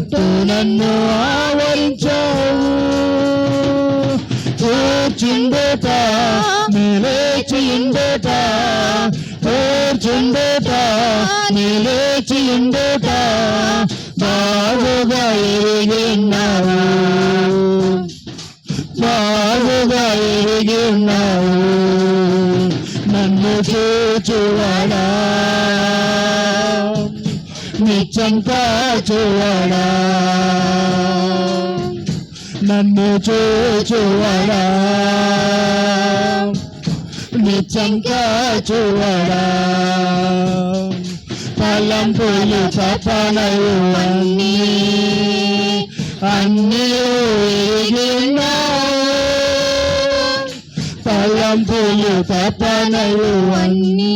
చుట్టూ నన్ను ఆవరించావు. తోర్చుండేట నిలేచియుండేట తోర్చుండేట నిలేచియుండేట బాగుగా ఎరిగిన్నావు. బాగుగా ఎరిగిన్నావు. నన్ను చూచువాడా. నిత్యం కాచువాడా నన్ను చూచువాడా నిత్యం కాచువాడా తలంపులు తపనలు అన్నీ అన్నీ ఎరిగి ఉన్నావు తలంపులు తపనలు అన్నీ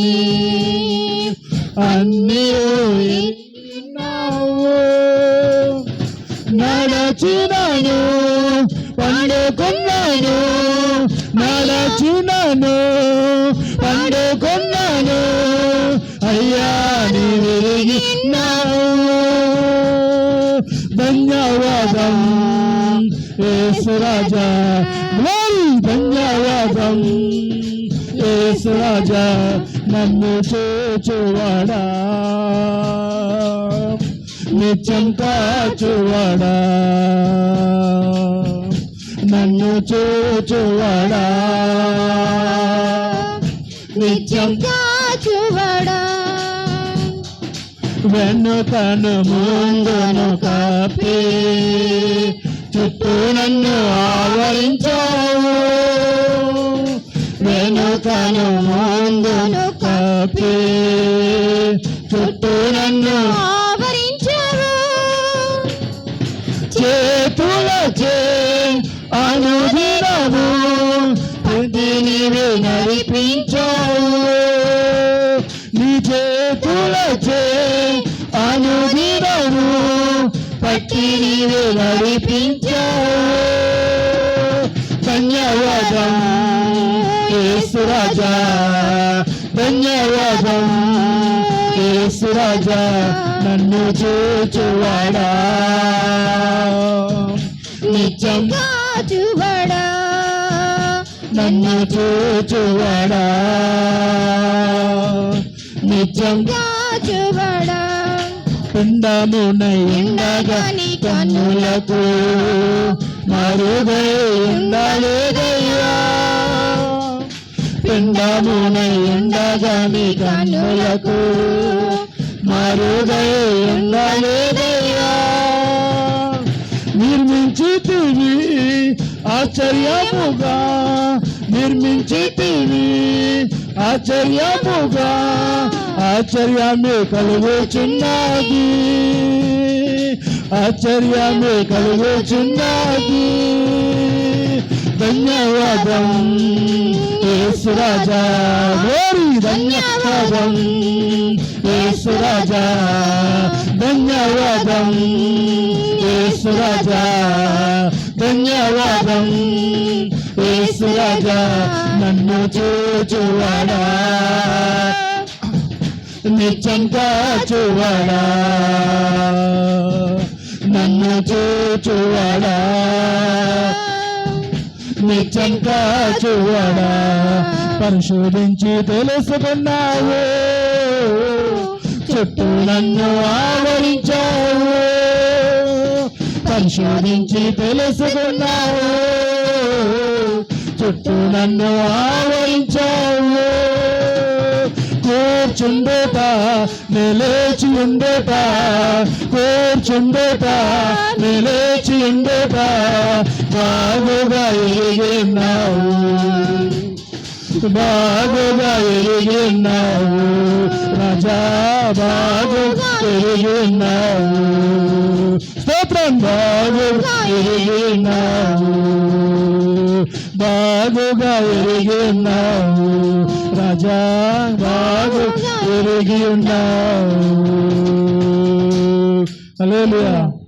నడచినాను పండుకున్నాను నాలా నడచినాను పండుకున్నాను అయ్యా నీ విరిగినావు ధన్యవాదం యేసురాజా గ్లోరీ ధన్యవాదం యేసురాజా నన్ను చూచువాడా నిత్యం కాచువాడా నన్ను చూచువాడా? నిత్యం కాచువడా వెనుకను ముందును కప్పి చుట్టూ నన్ను ఆవరించావు. వెనుకను ముందును కప్పి చుట్టూ నన్ను నీవే నడిపించావు. నీ చేతులచే అనుదినము పట్టి నీవే నడిపించావు. ధన్యవాదం యేసురాజా ధన్యవాదం యేసురాజా నన్ను చూచువాడా నిత్యం కాచువడా నన్ను చూచువాడా? నిత్యం కాచువడా పిండమునై ఉండగా నీ కన్నులకు మరుగై ఉండలేదయ్యా పిండమునై ఉండగా నీ కన్నులకు మరుగై ఉండలేదయ్యా నిర్మించితివి ఆశ్చర్యముగా. నిర్మించితివి ఆశ్చర్యముగా ఆశ్చర్యమే కలుగుచున్నది. ఆశ్చర్యమే కలుగుచున్నది. ధన్యవాదం యేసురాజా గోరి ధన్యవాదం యేసురాజా ధన్యవాదం యేసురాజా ధన్యవాదం. యేసురాజా నన్ను చూచువాడా? నిత్యంగా చూవాడా? నన్ను చూచువాడా? నిత్యంగా చూవాడా? పరిశోధించి తెలుసుకున్నావు. చుట్టూ నన్ను ఆవరించావు పరిశోధించి తెలుసుకున్నావు. చుట్టూ నన్ను ఆవరించావు. కూర్చుండేట నిలేచి ఉండేట కూర్చుండేట నిలేచి ఉండేట బాగుగా ఎరిగినావు బాగుగా ఎరిగినావు ఉన్నావు. రాజా బాగుగా ఎరిగి స్తోత్రం బాగుగా ఎరిగినావు రాజుగా ఎరిగి ఉన్నావు రాజా రాజు ఎరిగి ఉన్నావు హల్లెలూయా.